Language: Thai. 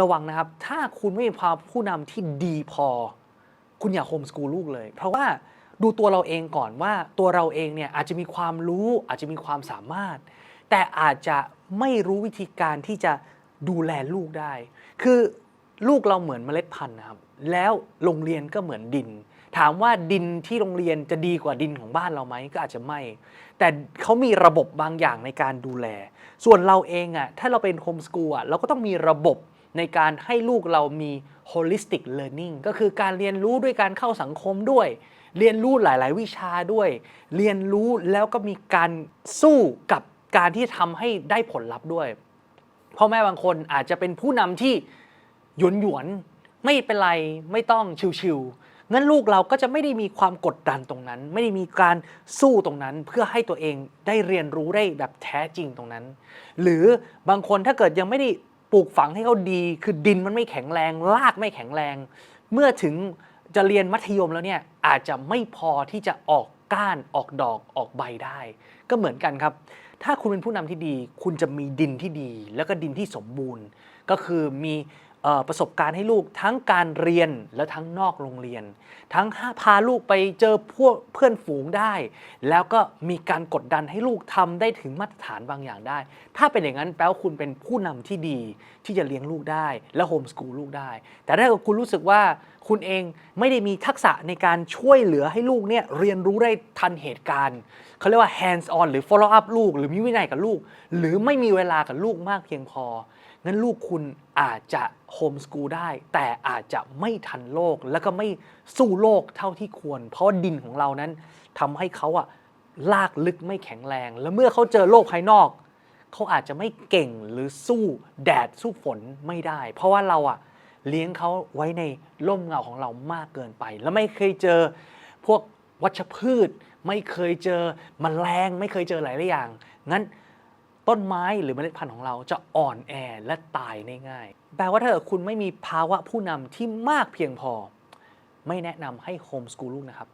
ระวังนะครับ ถ้าคุณไม่มีความผู้นำที่ดีพอ คุณอย่าโฮมสกูลลูกเลย เพราะว่าดูตัวเราเองก่อนว่าตัวเราเองเนี่ยอาจจะมีความรู้อาจจะมีความสามารถ แต่อาจจะไม่รู้วิธีการที่จะดูแลลูกได้ คือลูกเราเหมือนเมล็ดพันธุ์นะครับ แล้วโรงเรียนก็เหมือนดิน ถามว่าดินที่โรงเรียนจะดีกว่าดินของบ้านเราไหมก็อาจจะไม่ แต่เขามีระบบบางอย่างในการดูแล ส่วนเราเองอะ่ะถ้าเราเป็นโฮมสกูลอะเราก็ต้องมีระบบ ในการให้ลูกเรามี holistic learning ก็คือการเรียนรู้ด้วยการเข้าสังคมด้วย เรียนรู้หลาย ๆ วิชาด้วย เรียนรู้แล้วก็มีการสู้กับการที่ทำให้ได้ผลลัพธ์ด้วยพ่อแม่บางคนอาจจะเป็นผู้นำที่หยวนหยวนไม่เป็นไรไม่ต้องชิวๆงั้นลูกเราก็จะไม่ได้มีความกดดันตรงนั้น ไม่ได้มีการสู้ตรงนั้น เพื่อให้ตัวเองได้เรียนรู้ได้แบบแท้จริงตรงนั้น หรือบางคนถ้าเกิดยังไม่ได้ ปลูกฝังให้เขาดี คือดินมันไม่แข็งแรงรากไม่แข็งแรง เมื่อถึงจะเรียนมัธยมแล้วเนี่ยอาจจะไม่พอที่จะออกก้านออกดอกออกใบได้ ก็เหมือนกันครับ ถ้าคุณเป็นผู้นำที่ดี คุณจะมีดินที่ดี แล้วก็ดินที่สมบูรณ์ ก็คือมี ประสบการณ์ให้ลูกทั้งการเรียนและทั้งนอกโรงเรียน ทั้งพาลูกไปเจอพวกเพื่อนฝูงได้ แล้วก็มีการกดดันให้ลูกทำได้ถึงมาตรฐานบางอย่างได้ ถ้าเป็นอย่างนั้นแปลว่าคุณเป็นผู้นำที่ดีที่จะเลี้ยงลูกได้ และโฮมสกูลลูกได้ แต่ถ้าคุณรู้สึกว่าคุณเองไม่ได้มีทักษะในการช่วยเหลือให้ลูกเนี่ยเรียนรู้ได้ทันเหตุการณ์เขาเรียกว่า hands on หรือ follow up ลูก หรือมีวินัยกับลูก หรือไม่มีเวลากับลูกมากเพียงพองั้นลูกคุณอาจจะโฮมสกูลได้ แต่อาจจะไม่ทันโลก แล้วก็ไม่สู้โลกเท่าที่ควร เพราะดินของเรานั้นทำให้เขาอะลากลึกไม่แข็งแรง แล้วเมื่อเขาเจอโลกภายนอก เขาอาจจะไม่เก่งหรือสู้แดดสู้ฝนไม่ได้ เพราะว่าเราอะ เลี้ยงเขาไว้ในร่มเงาของเรามากเกินไป แล้วไม่เคยเจอพวกวัชพืช ไม่เคยเจอมแมลง ไม่เคยเจอหลายๆอย่าง งั้นต้นไม้หรือเมล็ดพันธุ์ของเราจะอ่อนแอและตายง่ายแปลว่าถ้าเกิดคุณไม่มีภาวะผู้นำที่มากเพียงพอ ไม่แนะนำให้โฮมสกูลลูกนะครับ